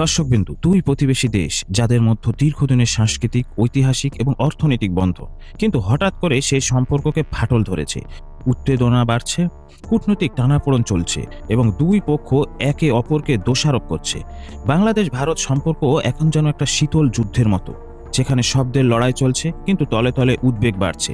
দর্শকবিন্দু দুই প্রতিবেশী দেশ, যাদের মধ্যে দীর্ঘদিনের সাংস্কৃতিক, ঐতিহাসিক এবং অর্থনৈতিক বন্ধ, কিন্তু হঠাৎ করে সেই সম্পর্ককে ফাটল ধরেছে। উত্তেজনা বাড়ছে, কূটনৈতিক টানাপোড়ন চলছে এবং দুই পক্ষ একে অপরকে দোষারোপ করছে। বাংলাদেশ ভারত সম্পর্ক এখন যেন একটা শীতল যুদ্ধের মতো, যেখানে শব্দের লড়াই চলছে, কিন্তু তলে তলে উদ্বেগ বাড়ছে।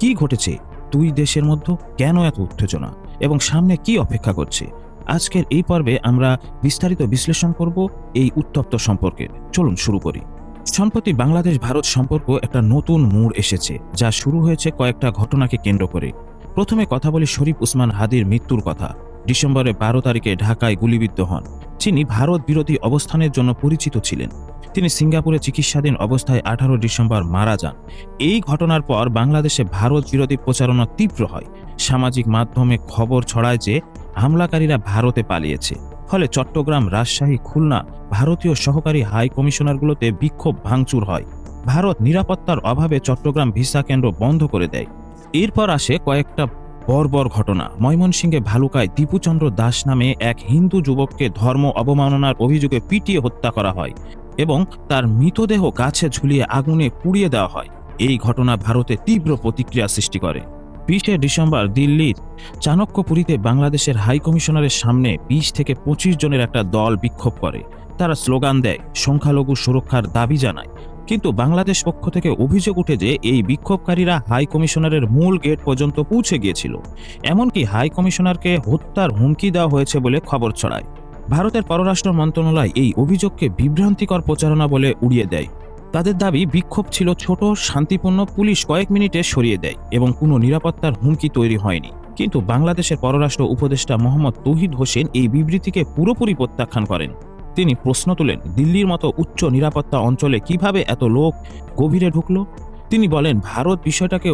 কি ঘটেছে? দুই দেশের মধ্যে কেন এত উত্তেজনা? এবং সামনে কি অপেক্ষা করছে? আজকের এই পর্বে আমরা বিস্তারিত বিশ্লেষণ করব এই উত্তপ্ত সম্পর্কে। চলুন শুরু করি। সম্প্রতি বাংলাদেশ ভারত সম্পর্ক একটা নতুন মোড় এসেছে, যা শুরু হয়েছে কয়েকটা ঘটনাকে কেন্দ্র করে। প্রথমে কথা বলি শরীফ উসমান হাদির মৃত্যুর কথা। ডিসেম্বরে বারো তারিখে ঢাকায় গুলিবিদ্ধ হন। যিনি ভারত বিরোধী অবস্থানের জন্য পরিচিত ছিলেন। তিনি সিঙ্গাপুরে চিকিৎসাধীন অবস্থায় আঠারো ডিসেম্বর মারা যান। এই ঘটনার পর বাংলাদেশে ভারত বিরোধী প্রচারণা তীব্র হয়। সামাজিক মাধ্যমে খবর ছড়ায় যে হামলাকারীরা ভারতে পালিয়েছে। ফলে চট্টগ্রাম রাজশাহী, খুলনা ভারতীয় সহকারী হাই কমিশনারগুলোতে বিক্ষোভ ভাঙচুর হয়। ভারত নিরাপত্তার অভাবে চট্টগ্রাম ভিসা কেন্দ্র বন্ধ করে দেয়। এরপর আসে কয়েকটা বর্বর ঘটনা। ময়মনসিংহে ভালুকায় দীপুচন্দ্র দাস নামে এক হিন্দু যুবককে ধর্ম অবমাননার অভিযোগে পিটিয়ে হত্যা করা হয় এবং তার মৃতদেহ গাছে ঝুলিয়ে আগুনে পুড়িয়ে দেওয়া হয়। এই ঘটনা ভারতে তীব্র প্রতিক্রিয়া সৃষ্টি করে। বিশে ডিসেম্বর দিল্লির চাণক্যপুরীতে বাংলাদেশের হাই কমিশনারের সামনে বিশ থেকে পঁচিশ জনের একটা দল বিক্ষোভ করে। তারা স্লোগান দেয়, সংখ্যালঘু সুরক্ষার দাবি জানায়। কিন্তু বাংলাদেশ পক্ষ থেকে অভিযোগ উঠে যে এই বিক্ষোভকারীরা হাই কমিশনারের মূল গেট পর্যন্ত পৌঁছে গিয়েছিল। এমনকি হাই কমিশনারকে হত্যার হুমকি দেওয়া হয়েছে বলে খবর ছড়ায়। ভারতের পররাষ্ট্র মন্ত্রণালয় এই অভিযোগকে বিভ্রান্তিকর প্রচারণা বলে উড়িয়ে দেয়। তাদের দাবি বিক্ষোভ ছিল ছোট, শান্তিপূর্ণ পুলিশ কয়েক মিনিটে সরিয়ে দেয় এবং কোনো নিরাপত্তার হুমকি তৈরি হয়নি। কিন্তু বাংলাদেশের পররাষ্ট্র উপদেষ্টা মোহাম্মদ তৌহিদ হোসেন এই বিবৃতিকে পুরোপুরি প্রত্যাখ্যান করেন। তিনি প্রশ্ন তোলেন, দিল্লির মতো উচ্চ নিরাপত্তা অঞ্চলে কীভাবে এত লোক গভীরে ঢুকলো? তিনি বলেন, ভারত বিষয়টাকে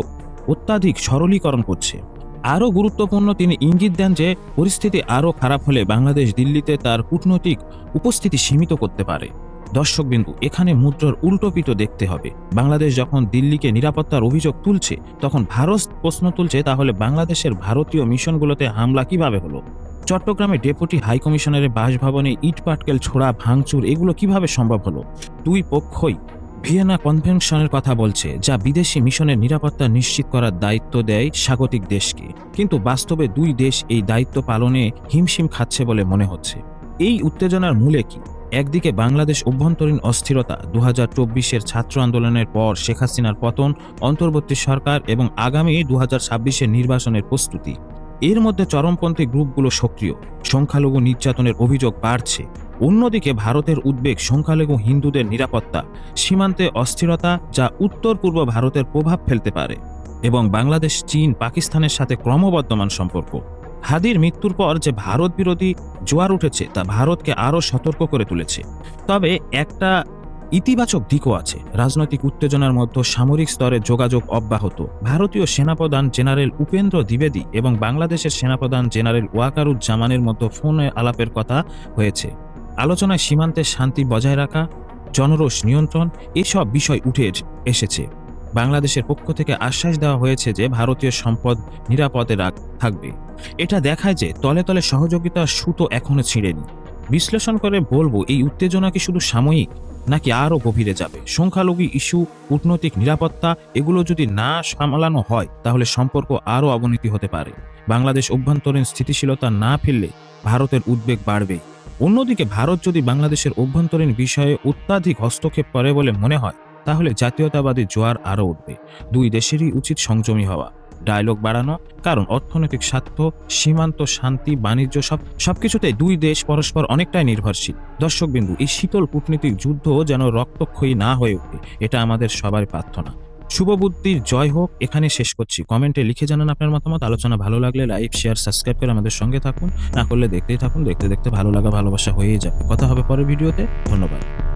অত্যাধিক সরলীকরণ করছে। আরও গুরুত্বপূর্ণ, তিনি ইঙ্গিত দেন যে, পরিস্থিতি আরও খারাপ হলে বাংলাদেশ দিল্লিতে তার কূটনৈতিক উপস্থিতি সীমিত করতে পারে। দর্শকবিন্দু, এখানে মুদ্রার উল্টোপিত দেখতে হবে। বাংলাদেশ যখন দিল্লিকে নিরাপত্তার অভিযোগ তুলছে, তখন ভারত প্রশ্ন তুলছে, তাহলে বাংলাদেশের ভারতীয় মিশনগুলোতে হামলা কীভাবে হলো? চট্টগ্রামে ডেপুটি হাই কমিশনারের বাসভবনে ইট পাটকেল, ছোড়া, ভাঙচুর, এগুলো কীভাবে সম্ভব হলো? দুই পক্ষই ভিয়েনা কনভেনশনের কথা বলছে, যা বিদেশি মিশনের নিরাপত্তা নিশ্চিত করার দায়িত্ব দেয় স্বাগতিক দেশকে। কিন্তু বাস্তবে দুই দেশ এই দায়িত্ব পালনে হিমশিম খাচ্ছে বলে মনে হচ্ছে। এই উত্তেজনার মূলে কি? একদিকে বাংলাদেশ অভ্যন্তরীণ অস্থিরতা দু হাজার চব্বিশের ছাত্র আন্দোলনের পর শেখ হাসিনার পতন, অন্তর্বর্তী সরকার এবং আগামী দু হাজার ছাব্বিশের নির্বাচনের প্রস্তুতি। এর মধ্যে চরমপন্থী গ্রুপগুলো সক্রিয়, সংখ্যালঘু নির্যাতনের অভিযোগ বাড়ছে। অন্যদিকে ভারতের উদ্বেগ সংখ্যালঘু হিন্দুদের নিরাপত্তা, সীমান্তে অস্থিরতা যা উত্তর পূর্ব ভারতের প্রভাব ফেলতে পারে। এবং বাংলাদেশ, চীন, পাকিস্তানের সাথে ক্রমবর্ধমান সম্পর্ক। হাদির মৃত্যুর পর যে ভারত বিরোধী জোয়ার উঠেছে, তা ভারতকে আরও সতর্ক করে তুলেছে। তবে একটা ইতিবাচক দিকও আছে। রাজনৈতিক উত্তেজনার মধ্যে সামরিক স্তরে যোগাযোগ অব্যাহত। ভারতীয় সেনাপ্রধান জেনারেল উপেন্দ্র দ্বিবেদী এবং বাংলাদেশের সেনাপ্রধান জেনারেল ওয়াকারুজ্জামানের মতো ফোনে আলাপের কথা হয়েছে। আলোচনায় সীমান্তে শান্তি বজায় রাখা, জনরোষ নিয়ন্ত্রণ, এসব বিষয় উঠে এসেছে। বাংলাদেশের পক্ষ থেকে আশ্বাস দেওয়া হয়েছে যে ভারতীয় সম্পদ নিরাপদে থাকবে। এটা দেখায় যে তলে তলে সহযোগিতার সুতো এখনও ছিঁড়েনি। বিশ্লেষণ করে বলব, এই উত্তেজনা কি শুধু সাময়িক, নাকি আরও গভীরে যাবে? সংখ্যালঘু ইস্যু, কূটনৈতিক নিরাপত্তা, এগুলো যদি না সামলানো হয়, তাহলে সম্পর্ক আরও অবনতি হতে পারে। বাংলাদেশ অভ্যন্তরীণ স্থিতিশীলতা না ফিরলে ভারতের উদ্বেগ বাড়বে। অন্যদিকে ভারত যদি বাংলাদেশের অভ্যন্তরীণ বিষয়ে অত্যাধিক হস্তক্ষেপ করে বলে মনে হয় তাহলে জাতীয়তাবাদী জোয়ার আরও উঠবে। দুই দেশেরই উচিত সংযমী হওয়া। ডায়লগ বাড়ানো, কারণ অর্থনৈতিক স্বার্থ, সীমান্ত শান্তি, বাণিজ্য সব সবকিছুতে দুই দেশ পরস্পর অনেকটাই নির্ভরশীল। দর্শকবিন্দু, এই শীতল কূটনীতিক যুদ্ধ যেন রক্তক্ষয়ী না হয়ে ওঠে এটা আমাদের সবার প্রার্থনা। শুভবুদ্ধির জয় হোক, এখানে শেষ করছি। কমেন্টে লিখে জানান আপনার মতামত। আলোচনা ভালো লাগলে লাইক, শেয়ার, সাবস্ক্রাইব করে আমাদের সঙ্গে থাকুন। না করলে দেখতেই থাকুন, দেখতে দেখতে ভালো লাগা, ভালোবাসা হয়েই যাবে। কথা হবে পরের ভিডিওতে। ধন্যবাদ।